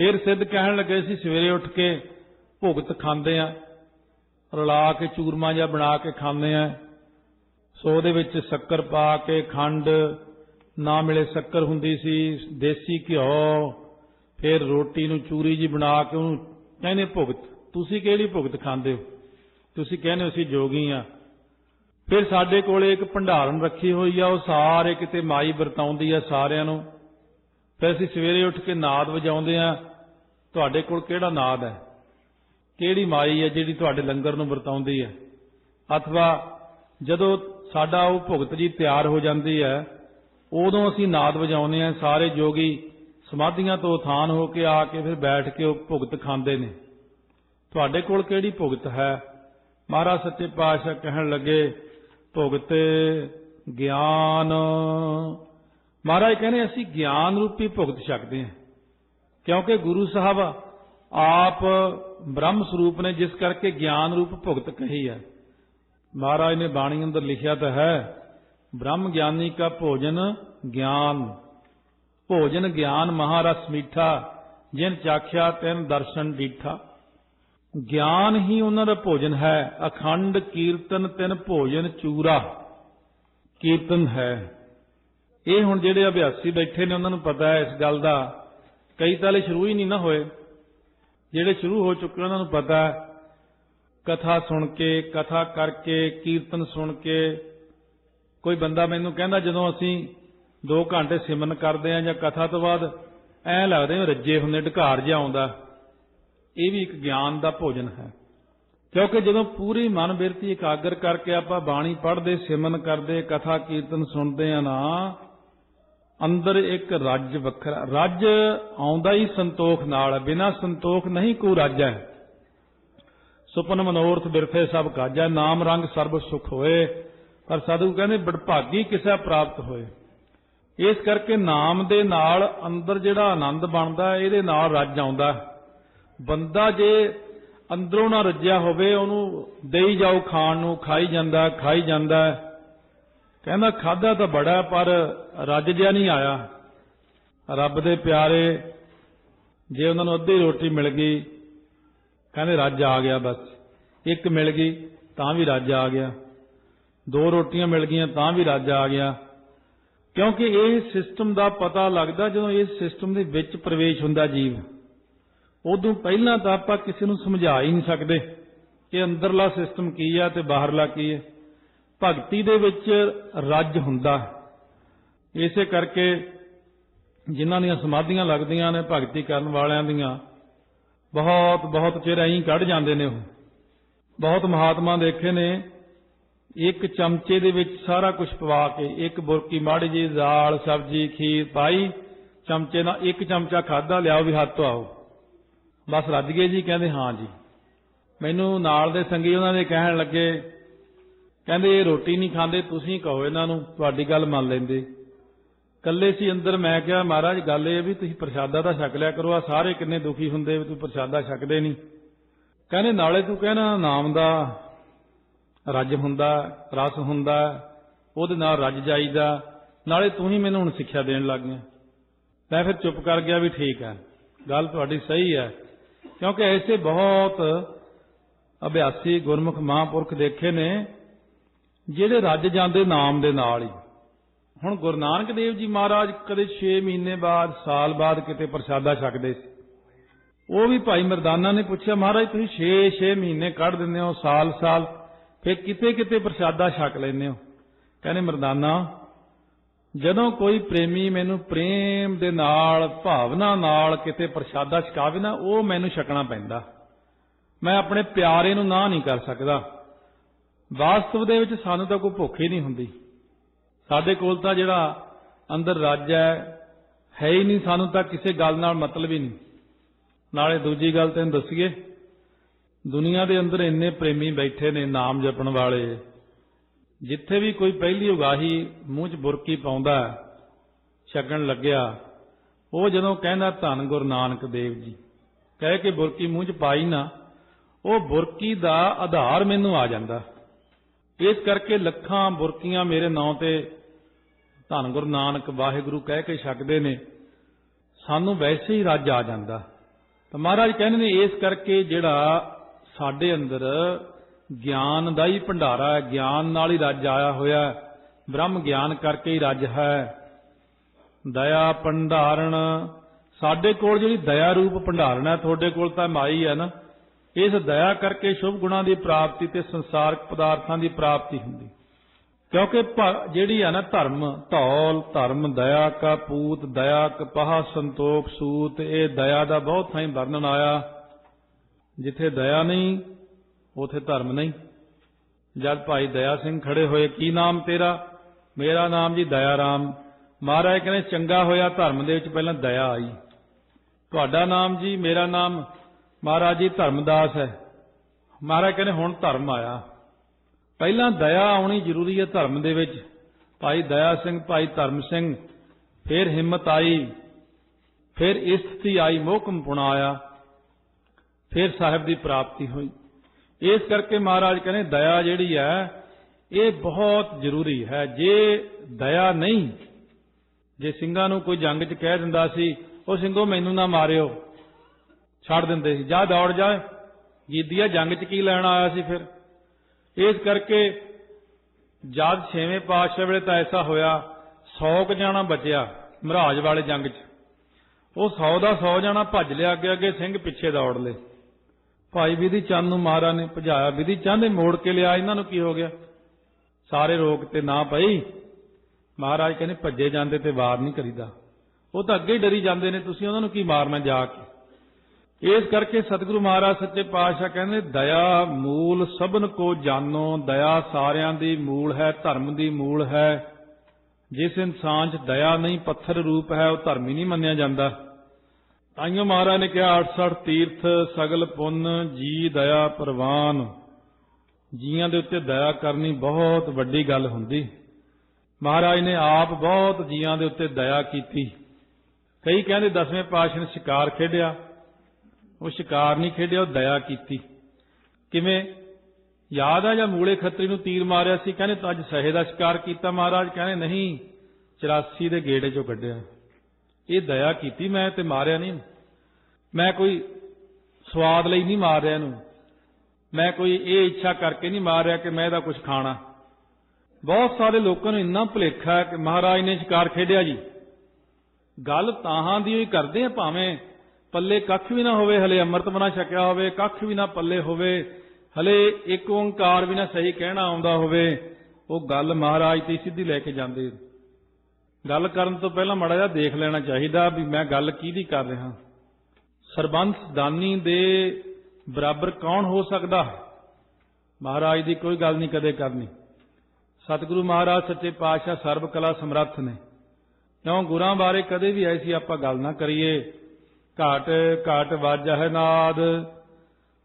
ਫਿਰ ਸਿੱਧ ਕਹਿਣ ਲੱਗੇ ਸੀ, ਸਵੇਰੇ ਉੱਠ ਕੇ ਭੁਗਤ ਖਾਂਦੇ ਆ, ਰਲਾ ਕੇ ਚੂਰਮਾ ਜਿਹਾ ਬਣਾ ਕੇ ਖਾਂਦੇ ਆ। ਸੋ ਉਹਦੇ ਵਿੱਚ ਸ਼ੱਕਰ ਪਾ ਕੇ ਖੰਡ, ਨਾ ਮਿਲੇ ਸ਼ੱਕਰ ਹੁੰਦੀ ਸੀ, ਦੇਸੀ ਘਿਓ, ਫਿਰ ਰੋਟੀ ਨੂੰ ਚੂਰੀ ਜੀ ਬਣਾ ਕੇ ਉਹਨੂੰ ਕਹਿੰਦੇ ਭੁਗਤ, ਤੁਸੀਂ ਕਿਹੜੀ ਭੁਗਤ ਖਾਂਦੇ ਹੋ? ਤੁਸੀਂ ਕਹਿੰਦੇ ਹੋ ਅਸੀਂ ਜੋਗੀ ਆ। ਫਿਰ ਸਾਡੇ ਕੋਲੇ ਇੱਕ ਭੰਡਾਰਨ ਰੱਖੀ ਹੋਈ ਆ, ਉਹ ਸਾਰੇ ਕਿਤੇ ਮਾਈ ਵਰਤਾਉਂਦੀ ਆ ਸਾਰਿਆਂ ਨੂੰ। ਫਿਰ ਅਸੀਂ ਸਵੇਰੇ ਉੱਠ ਕੇ ਨਾਦ ਵਜਾਉਂਦੇ ਆ ਤੁਹਾਡੇ ਕੋਲ ਕਿਹੜਾ ਨਾਦ ਹੈ? ਕਿਹੜੀ ਮਾਈ ਹੈ ਜਿਹੜੀ ਤੁਹਾਡੇ ਲੰਗਰ ਨੂੰ ਵਰਤਾਉਂਦੀ ਹੈ? ਅਥਵਾ ਜਦੋਂ ਸਾਡਾ ਉਹ ਭੁਗਤ ਜੀ ਤਿਆਰ ਹੋ ਜਾਂਦੀ ਹੈ, ਉਦੋਂ ਅਸੀਂ ਨਾਦ ਵਜਾਉਂਦੇ ਆ ਸਾਰੇ ਜੋਗੀ ਸਮਾਧੀਆਂ ਤੋਂ ਉਥਾਨ ਹੋ ਕੇ ਆ ਕੇ ਫਿਰ ਬੈਠ ਕੇ ਉਹ ਭੁਗਤ ਖਾਂਦੇ ਨੇ। ਤੁਹਾਡੇ ਕੋਲ ਕਿਹੜੀ ਭੁਗਤ ਹੈ? ਮਹਾਰਾਜ ਸੱਚੇ ਪਾਤਸ਼ਾਹ ਕਹਿਣ ਲੱਗੇ, ਭੁਗਤ ਗਿਆਨ। ਮਹਾਰਾਜ ਕਹਿੰਦੇ, ਅਸੀਂ ਗਿਆਨ ਰੂਪੀ ਭੁਗਤ ਛਕਦੇ ਹਾਂ। ਕਿਉਂਕਿ ਗੁਰੂ ਸਾਹਿਬ ਆਪ ਬ੍ਰਹਮ ਸਰੂਪ ਨੇ ਜਿਸ ਕਰਕੇ ਗਿਆਨ ਰੂਪ ਭੁਗਤ ਕਹੀ ਹੈ। ਮਹਾਰਾਜ ਨੇ ਬਾਣੀ ਅੰਦਰ ਲਿਖਿਆ ਤਾਂ ਹੈ, ਬ੍ਰਹਮ ਗਿਆਨੀ ਕਾ ਭੋਜਨ ਗਿਆਨ। ਭੋਜਨ ਗਿਆਨ ਮਹਾਰਸ ਮੀਠਾ, ਜਿਨ ਚਾਖਿਆ ਤਿਨ ਦਰਸ਼ਨ ਡੀਠਾ। ਗਿਆਨ ਹੀ ਉਹਨਾਂ ਦਾ ਭੋਜਨ ਹੈ, ਅਖੰਡ ਕੀਰਤਨ ਤਿਨ ਭੋਜਨ ਚੂਰਾ। ਕੀਰਤਨ ਹੈ। ਇਹ ਹੁਣ ਜਿਹੜੇ ਅਭਿਆਸੀ ਬੈਠੇ ਨੇ, ਉਹਨਾਂ ਨੂੰ ਪਤਾ ਹੈ ਇਸ ਗੱਲ ਦਾ ਕਈ ਤਾਂ ਤਾਲੇ ਸ਼ੁਰੂ ਹੀ ਨਹੀਂ ਨਾ ਹੋਏ। ਜਿਹੜੇ ਸ਼ੁਰੂ ਹੋ ਚੁੱਕੇ ਉਹਨਾਂ ਨੂੰ ਪਤਾ ਕਥਾ ਸੁਣ ਕੇ, ਕਥਾ ਕਰਕੇ, ਕੀਰਤਨ ਸੁਣ ਕੇ ਕੋਈ ਬੰਦਾ ਮੈਨੂੰ ਕਹਿੰਦਾ, ਜਦੋਂ ਅਸੀਂ 2 ਘੰਟੇ ਸਿਮਰਨ ਕਰਦੇ ਆਂ ਜਾਂ ਕਥਾ ਤੋਂ ਬਾਅਦ, ਐ ਲੱਗਦੇ ਰੱਜੇ ਹੁੰਦੇ, ਢਕਾਰ ਜਿਹਾ ਆਉਂਦਾ। ਇਹ ਵੀ ਇੱਕ ਗਿਆਨ ਦਾ ਭੋਜਨ ਹੈ। ਕਿਉਂਕਿ ਜਦੋਂ ਪੂਰੀ ਮਨ ਬਿਰਤੀ ਇਕਾਗਰ ਕਰਕੇ ਆਪਾਂ ਬਾਣੀ ਪੜ੍ਹਦੇ, ਸਿਮਰਨ ਕਰਦੇ, ਕਥਾ ਕੀਰਤਨ ਸੁਣਦੇ ਆ ਨਾ ਅੰਦਰ ਇੱਕ ਰੱਜ ਵੱਖਰਾ, ਰੱਜ ਆਉਂਦਾ ਹੀ ਸੰਤੋਖ ਨਾਲ, ਬਿਨਾ ਸੰਤੋਖ ਨਹੀਂ ਕੋਈ ਰੱਜ ਹੈ। ਸੁਪਨ ਮਨੋਰਥ ਬਿਰਥੇ ਸਭ ਕਾਜਾ ਨਾਮ ਰੰਗ ਸਰਬ ਸੁਖ ਹੋਏ। ਪਰ ਸਾਧੂ ਕਹਿੰਦੇ ਬੜਭਾਗੀ ਕਿਸਾ ਪ੍ਰਾਪਤ ਹੋਏ। ਇਸ ਕਰਕੇ ਨਾਮ ਦੇ ਨਾਲ ਅੰਦਰ ਜਿਹੜਾ ਆਨੰਦ ਬਣਦਾ, ਇਹਦੇ ਨਾਲ ਰੱਜ ਆਉਂਦਾ। ਬੰਦਾ ਜੇ ਅੰਦਰੋਂ ਨਾ ਰੱਜਿਆ ਹੋਵੇ, ਉਹਨੂੰ ਦੇਈ ਜਾਓ ਖਾਣ ਨੂੰ, ਖਾਈ ਜਾਂਦਾ ਖਾਈ ਜਾਂਦਾ। ਕਹਿੰਦਾ ਖਾਦਾ ਤਾਂ ਬੜਾ ਪਰ ਰੱਜ ਜਿਆ ਨਹੀਂ ਆਇਆ। ਰੱਬ ਦੇ ਪਿਆਰੇ, ਜੇ ਉਹਨਾਂ ਨੂੰ ਅੱਧੀ ਰੋਟੀ ਮਿਲ ਗਈ, ਕਹਿੰਦੇ ਰੱਜ ਆ ਗਿਆ ਬਸ। ਇੱਕ ਮਿਲ ਗਈ, ਤਾਂ ਵੀ ਰੱਜ ਆ ਗਿਆ। ਦੋ ਰੋਟੀਆਂ ਮਿਲ ਗਈਆਂ, ਤਾਂ ਵੀ ਰੱਜ ਆ ਗਿਆ। ਕਿਉਂਕਿ ਇਹ ਸਿਸਟਮ ਦਾ ਪਤਾ ਲੱਗਦਾ ਜਦੋਂ ਇਸ ਸਿਸਟਮ ਦੇ ਵਿੱਚ ਪ੍ਰਵੇਸ਼ ਹੁੰਦਾ ਜੀਵ। ਉਦੋਂ ਪਹਿਲਾਂ ਤਾਂ ਆਪਾਂ ਕਿਸੇ ਨੂੰ ਸਮਝਾ ਹੀ ਨਹੀਂ ਸਕਦੇ ਕਿ ਅੰਦਰਲਾ ਸਿਸਟਮ ਕੀ ਆ ਤੇ ਬਾਹਰਲਾ ਕੀ ਹੈ ਭਗਤੀ ਦੇ ਵਿੱਚ ਰੱਜ ਹੁੰਦਾ ਇਸੇ ਕਰਕੇ ਜਿਨ੍ਹਾਂ ਦੀਆਂ ਸਮਾਧੀਆਂ ਲੱਗਦੀਆਂ ਨੇ, ਭਗਤੀ ਕਰਨ ਵਾਲਿਆਂ ਦੀਆਂ ਬਹੁਤ ਬਹੁਤ ਚਿਰ ਐਂ ਕੱਢ ਜਾਂਦੇ ਨੇ ਉਹ। ਬਹੁਤ ਮਹਾਤਮਾ ਦੇਖੇ ਨੇ, ਇੱਕ ਚਮਚੇ ਦੇ ਵਿੱਚ ਸਾਰਾ ਕੁਝ ਪਵਾ ਕੇ, ਇੱਕ ਬੁਰਕੀ ਮਾੜੀ ਜੀ ਦਾਲ, ਸਬਜ਼ੀ, ਖੀਰ ਪਾਈ, ਚਮਚੇ ਨਾਲ ਇੱਕ ਚਮਚਾ ਖਾਦਾ ਲਿਆਓ ਵੀ ਹੱਥ ਧੋਆਓ ਬਸ ਰੱਜ ਗਏ ਜੀ, ਕਹਿੰਦੇ ਹਾਂ ਜੀ। ਮੈਨੂੰ ਨਾਲ ਦੇ ਸੰਗੀ ਉਹਨਾਂ ਦੇ ਕਹਿਣ ਲੱਗੇ ਕਹਿੰਦੇ, ਇਹ ਰੋਟੀ ਨਹੀਂ ਖਾਂਦੇ, ਤੁਸੀਂ ਕਹੋ ਇਹਨਾਂ ਨੂੰ, ਤੁਹਾਡੀ ਗੱਲ ਮੰਨ ਲੈਂਦੇ। ਕੱਲੇ ਸੀ ਅੰਦਰ, ਮੈਂ ਕਿਹਾ, ਮਹਾਰਾਜ, ਗੱਲ ਇਹ ਵੀ ਤੁਸੀਂ ਪ੍ਰਸ਼ਾਦਾ ਤਾਂ ਛਕ ਲਿਆ ਕਰੋ, ਆ ਸਾਰੇ ਕਿੰਨੇ ਦੁਖੀ ਹੁੰਦੇ ਵੀ ਤੂੰ ਪ੍ਰਸ਼ਾਦਾ ਛਕਦੇ ਨਹੀਂ। ਕਹਿੰਦੇ, ਨਾਲੇ ਤੂੰ ਕਹਿਣਾ, ਨਾਮ ਦਾ ਰੱਜ ਹੁੰਦਾ, ਰਸ ਹੁੰਦਾ, ਉਹਦੇ ਨਾਲ ਰੱਜ ਜਾਈਦਾ, ਨਾਲੇ ਤੂੰ ਹੀ ਮੈਨੂੰ ਹੁਣ ਸਿੱਖਿਆ ਦੇਣ ਲੱਗ ਗਿਆ। ਮੈਂ ਫਿਰ ਚੁੱਪ ਕਰ ਗਿਆ ਵੀ ਠੀਕ ਹੈ, ਗੱਲ ਤੁਹਾਡੀ ਸਹੀ ਹੈ, ਕਿਉਂਕਿ ਐਸੇ ਬਹੁਤ ਅਭਿਆਸੀ ਗੁਰਮੁਖ ਮਹਾਂਪੁਰਖ ਦੇਖੇ ਨੇ ਜਿਹੜੇ ਰੱਜ ਜਾਂਦੇ ਨਾਮ ਦੇ ਨਾਲ ਹੀ। ਹੁਣ ਗੁਰੂ ਨਾਨਕ ਦੇਵ ਜੀ ਮਹਾਰਾਜ ਕਦੇ 6 ਮਹੀਨੇ ਬਾਅਦ, ਸਾਲ ਬਾਅਦ ਕਿਤੇ ਪ੍ਰਸ਼ਾਦਾ ਛਕਦੇ ਸੀ। ਉਹ ਵੀ ਭਾਈ ਮਰਦਾਨਾ ਨੇ ਪੁੱਛਿਆ, ਮਹਾਰਾਜ, ਤੁਸੀਂ 6-6 ਮਹੀਨੇ ਕੱਢ ਦਿੰਦੇ ਹੋ ਸਾਲ-ਸਾਲ ਫਿਰ ਕਿਤੇ ਕਿਤੇ ਪ੍ਰਸ਼ਾਦਾ ਛਕ ਲੈਂਦੇ ਹੋ। ਕਹਿੰਦੇ, ਮਰਦਾਨਾ, ਜਦੋਂ ਕੋਈ ਪ੍ਰੇਮੀ ਮੈਨੂੰ ਪ੍ਰੇਮ ਦੇ ਨਾਲ, ਭਾਵਨਾ ਨਾਲ ਕਿਤੇ ਪ੍ਰਸ਼ਾਦਾ ਛਕਾਵੇ ਨਾ, ਉਹ ਮੈਨੂੰ ਛਕਣਾ ਪੈਂਦਾ। ਮੈਂ ਆਪਣੇ ਪਿਆਰੇ ਨੂੰ ਨਾ ਨਹੀਂ ਕਰ ਸਕਦਾ। ਵਾਸਤਵ ਦੇ ਵਿੱਚ ਸਾਨੂੰ ਤਾਂ ਕੋਈ ਭੁੱਖ ਹੀ ਨਹੀਂ ਹੁੰਦੀ। ਸਾਡੇ ਕੋਲ ਤਾਂ ਜਿਹੜਾ ਅੰਦਰ ਰੱਜ ਹੈ ਹੈ ਹੀ ਨਹੀਂ, ਸਾਨੂੰ ਤਾਂ ਕਿਸੇ ਗੱਲ ਨਾਲ ਮਤਲਬ ਹੀ ਨਹੀਂ। ਨਾਲੇ ਦੂਜੀ ਗੱਲ ਤੈਨੂੰ ਦੱਸੀਏ, ਦੁਨੀਆ ਦੇ ਅੰਦਰ ਇੰਨੇ ਪ੍ਰੇਮੀ ਬੈਠੇ ਨੇ ਨਾਮ ਜਪਣ ਵਾਲੇ, ਜਿੱਥੇ ਵੀ ਕੋਈ ਪਹਿਲੀ ਉਗਾਹੀ ਮੂੰਹ 'ਚ ਬੁਰਕੀ ਪਾਉਂਦਾ ਛਕਣ ਲੱਗਿਆ, ਉਹ ਜਦੋਂ ਕਹਿੰਦਾ, ਧੰਨ ਗੁਰੂ ਨਾਨਕ ਦੇਵ ਜੀ, ਕਹਿ ਕੇ ਬੁਰਕੀ ਮੂੰਹ 'ਚ ਪਾਈ ਨਾ, ਉਹ ਬੁਰਕੀ ਦਾ ਆਧਾਰ ਮੈਨੂੰ ਆ ਜਾਂਦਾ। ਇਸ ਕਰਕੇ ਲੱਖਾਂ ਬੁਰਕੀਆਂ ਮੇਰੇ ਨਾਂ ਤੇ ਧੰਨ ਗੁਰੂ ਨਾਨਕ ਵਾਹਿਗੁਰੂ ਕਹਿ ਕੇ ਛਕਦੇ ਨੇ। ਸਾਨੂੰ ਵੈਸੇ ਹੀ ਰੱਜ ਆ ਜਾਂਦਾ। ਤਾਂ ਮਹਾਰਾਜ ਕਹਿੰਦੇ ਨੇ ਇਸ ਕਰਕੇ ਜਿਹੜਾ ਸਾਡੇ ਅੰਦਰ ਗਿਆਨ ਦਾ ਹੀ ਭੰਡਾਰਾ ਹੈ, ਗਿਆਨ ਨਾਲ ਹੀ ਰੱਜ ਆਇਆ ਹੋਇਆ ਬ੍ਰਹਮ ਗਿਆਨ ਕਰਕੇ ਹੀ ਰੱਜ ਹੈ। ਦਇਆ ਭੰਡਾਰਨ, ਸਾਡੇ ਕੋਲ ਜਿਹੜੀ ਦਇਆ ਰੂਪ ਭੰਡਾਰਨ ਹੈ, ਤੁਹਾਡੇ ਕੋਲ ਤਾਂ ਮਾਈ ਹੈ ਨਾ। ਇਸ ਦਇਆ ਕਰਕੇ ਸ਼ੁਭ ਗੁਣਾਂ ਦੀ ਪ੍ਰਾਪਤੀ ਤੇ ਸੰਸਾਰਕ ਪਦਾਰਥਾਂ ਦੀ ਪ੍ਰਾਪਤੀ ਹੁੰਦੀ। ਕਿਉਂਕਿ ਜਿਹੜੀ ਆ ਨਾ ਧਰਮ, ਧੌਲ, ਧਰਮ, ਦਇਆ ਕਾ ਪੂਤ, ਦਇਆ ਕਪਾਹ ਸੰਤੋਖ, ਸੂਤ, ਇਹ ਦਇਆ ਦਾ ਬਹੁਤ ਥਾਈਂ ਵਰਣਨ ਆਇਆ। ਜਿੱਥੇ ਦਇਆ ਨਹੀਂ, ਉਥੇ ਧਰਮ ਨਹੀਂ। ਜਦ ਭਾਈ ਦਇਆ ਸਿੰਘ ਖੜੇ ਹੋਏ, ਕੀ ਨਾਮ ਤੇਰਾ? ਮੇਰਾ ਨਾਮ ਜੀ ਦਇਆ ਰਾਮ ਮਹਾਰਾਜ ਕਹਿੰਦੇ, ਚੰਗਾ ਹੋਇਆ ਧਰਮ ਦੇ ਵਿੱਚ ਪਹਿਲਾਂ ਦਇਆ ਆਈ। ਤੁਹਾਡਾ ਨਾਮ ਜੀ, ਮੇਰਾ ਨਾਮ ਮਹਾਰਾਜ ਜੀ, ਧਰਮਦਾਸ ਹੈ। ਮਹਾਰਾਜ ਕਹਿੰਦੇ, ਹੁਣ ਧਰਮ ਆਇਆ। ਪਹਿਲਾਂ ਦਇਆ ਆਉਣੀ ਜ਼ਰੂਰੀ ਹੈ ਧਰਮ ਦੇ ਵਿੱਚ। ਭਾਈ ਦਇਆ ਸਿੰਘ, ਭਾਈ ਧਰਮ ਸਿੰਘ, ਫਿਰ ਹਿੰਮਤ ਆਈ, ਫਿਰ ਇਸਤਤੀ ਆਈ ਮੋਹਕਮ ਪੁਣਾ ਆਇਆ, ਫਿਰ ਸਾਹਿਬ ਦੀ ਪ੍ਰਾਪਤੀ ਹੋਈ। ਇਸ ਕਰਕੇ ਮਹਾਰਾਜ ਕਹਿੰਦੇ, ਦਇਆ ਜਿਹੜੀ ਹੈ, ਇਹ ਬਹੁਤ ਜ਼ਰੂਰੀ ਹੈ। ਜੇ ਦਇਆ ਨਹੀਂ, ਜੇ ਸਿੰਘਾਂ ਨੂੰ ਕੋਈ ਜੰਗ 'ਚ ਕਹਿ ਦਿੰਦਾ ਸੀ, ਉਹ ਸਿੰਘੋ ਮੈਨੂੰ ਨਾ ਮਾਰਿਓ। ਛੱਡ ਦਿੰਦੇ ਸੀ, ਜਾ ਦੌੜ ਜਾ ਜੀਦੀਆ ਜੰਗ 'ਚ ਕੀ ਲੈਣ ਆਇਆ ਸੀ ਫਿਰ? ਇਸ ਕਰਕੇ ਜਦ ਛੇਵੇਂ ਪਾਤਸ਼ਾਹ ਵੇਲੇ ਤਾਂ ਐਸਾ ਹੋਇਆ 100 ਕ ਜਾਣਾ ਬਚਿਆ ਮਹਾਰਾਜ ਵਾਲੇ ਜੰਗ 'ਚ। ਉਹ 100 ਦਾ 100 ਜਾਣਾ ਭੱਜ ਲਿਆ, ਅੱਗੇ ਅੱਗੇ ਸਿੰਘ ਪਿੱਛੇ ਦੌੜ ਲਏ। ਭਾਈ ਵਿਧੀ ਚੰਦ ਨੂੰ ਮਹਾਰਾਜ ਨੇ ਭਜਾਇਆ। ਵਿਧੀ ਚੰਦ ਨੇ ਮੋੜ ਕੇ ਲਿਆ, ਇਹਨਾਂ ਨੂੰ ਕੀ ਹੋ ਗਿਆ? ਸਾਰੇ ਰੋਕ ਤੇ ਨਾ ਪਈ। ਮਹਾਰਾਜ ਕਹਿੰਦੇ, ਭੱਜੇ ਜਾਂਦੇ ਤੇ ਵਾਰ ਨਹੀਂ ਕਰੀਦਾ। ਉਹ ਤਾਂ ਅੱਗੇ ਹੀ ਡਰੀ ਜਾਂਦੇ ਨੇ, ਤੁਸੀਂ ਉਹਨਾਂ ਨੂੰ ਕੀ ਮਾਰਨਾ ਜਾ ਕੇ? ਇਸ ਕਰਕੇ ਸਤਿਗੁਰੂ ਮਹਾਰਾਜ ਸੱਚੇ ਪਾਤਸ਼ਾਹ ਕਹਿੰਦੇ, ਦਇਆ ਮੂਲ ਸਭਨ ਕੋ ਜਾਣੋ, ਦਇਆ ਸਾਰਿਆਂ ਦੀ ਮੂਲ ਹੈ, ਧਰਮ ਦੀ ਮੂਲ ਹੈ। ਜਿਸ ਇਨਸਾਨ 'ਚ ਦਇਆ ਨਹੀਂ, ਪੱਥਰ ਰੂਪ ਹੈ, ਉਹ ਧਰਮੀ ਨਹੀਂ ਮੰਨਿਆ ਜਾਂਦਾ। ਤਾਈਓ ਮਹਾਰਾਜ ਨੇ ਕਿਹਾ 68 ਤੀਰਥ, ਸਗਲ ਪੁੰਨ, ਜੀ ਦਇਆ ਪ੍ਰਵਾਨ। ਜੀਆਂ ਦੇ ਉੱਤੇ ਦਇਆ ਕਰਨੀ ਬਹੁਤ ਵੱਡੀ ਗੱਲ ਹੁੰਦੀ। ਮਹਾਰਾਜ ਨੇ ਆਪ ਬਹੁਤ ਜੀਆਂ ਦੇ ਉੱਤੇ ਦਇਆ ਕੀਤੀ। ਕਈ ਕਹਿੰਦੇ ਦਸਵੇਂ ਪਾਤਸ਼ਾਹ ਨੇ ਸ਼ਿਕਾਰ ਖੇਡਿਆ। ਉਹ ਸ਼ਿਕਾਰ ਨਹੀਂ ਖੇਡਿਆ, ਉਹ ਦਇਆ ਕੀਤੀ। ਕਿਵੇਂ? ਯਾਦ ਆ ਜਾਂ ਮੂਲੇ ਖੱਤਰੀ ਨੂੰ ਤੀਰ ਮਾਰਿਆ ਸੀ? ਕਹਿੰਦੇ ਤੂੰ ਅੱਜ ਸਹੇ ਦਾ ਸ਼ਿਕਾਰ ਕੀਤਾ ਮਹਾਰਾਜ। ਕਹਿੰਦੇ ਨਹੀਂ 84 ਦੇ ਗੇੜੇ ਚੋਂ ਕੱਢਿਆ। ਇਹ ਦਇਆ ਕੀਤੀ ਮੈਂ ਤੇ ਮਾਰਿਆ ਨਹੀਂ। ਮੈਂ ਕੋਈ ਸਵਾਦ ਲਈ ਨਹੀਂ ਮਾਰ ਰਿਹਾ ਇਹਨੂੰ। ਮੈਂ ਕੋਈ ਇਹ ਇੱਛਾ ਕਰਕੇ ਨਹੀਂ ਮਾਰ ਰਿਹਾ ਕਿ ਮੈਂ ਇਹਦਾ ਕੁਝ ਖਾਣਾ। ਬਹੁਤ ਸਾਰੇ ਲੋਕਾਂ ਨੂੰ ਇੰਨਾ ਭੁਲੇਖਾ ਹੈ ਕਿ ਮਹਾਰਾਜ ਨੇ ਸ਼ਿਕਾਰ ਖੇਡਿਆ ਜੀ। ਗੱਲ ਤਾਹਾਂ ਦੀ ਹੀ ਕਰਦੇ ਆ ਭਾਵੇਂ ਪੱਲੇ ਕੱਖ ਵੀ ਨਾ ਹੋਵੇ, ਹਲੇ ਅੰਮ੍ਰਿਤ ਬਣਾ ਛਕਿਆ ਹੋਵੇ, ਕੱਖ ਵੀ ਨਾ ਪੱਲੇ ਹੋਵੇ, ਹਲੇ ਇੱਕ ਓੰਕਾਰ ਵੀ ਨਾ ਸਹੀ ਕਹਿਣਾ ਆਉਂਦਾ ਹੋਵੇ, ਉਹ ਗੱਲ ਮਹਾਰਾਜ ਤੇ ਸਿੱਧੀ ਲੈ ਕੇ ਜਾਂਦੇ। ਗੱਲ ਕਰਨ ਤੋਂ ਪਹਿਲਾਂ ਮਾੜਾ ਜਿਹਾ ਦੇਖ ਲੈਣਾ ਚਾਹੀਦਾ ਵੀ ਮੈਂ ਗੱਲ ਕਿਹਦੀ ਕਰ ਰਿਹਾ। ਸਰਬੰਸ ਦਾਨੀ ਦੇ ਬਰਾਬਰ ਕੌਣ ਹੋ ਸਕਦਾ? ਮਹਾਰਾਜ ਦੀ ਕੋਈ ਗੱਲ ਨਹੀਂ ਕਦੇ ਕਰਨੀ। ਸਤਿਗੁਰੂ ਮਹਾਰਾਜ, ਸੱਚੇ ਪਾਤਸ਼ਾਹ ਸਰਬ ਕਲਾ ਸਮਰੱਥ ਨੇ। ਕਿਉਂ ਗੁਰਾਂ ਬਾਰੇ ਕਦੇ ਵੀ ਐਸੀ ਆਪਾਂ ਗੱਲ ਨਾ ਕਰੀਏ। ਘਾਟ ਘਾਟ ਵਾਜਾ ਹੈ ਨਾਦ।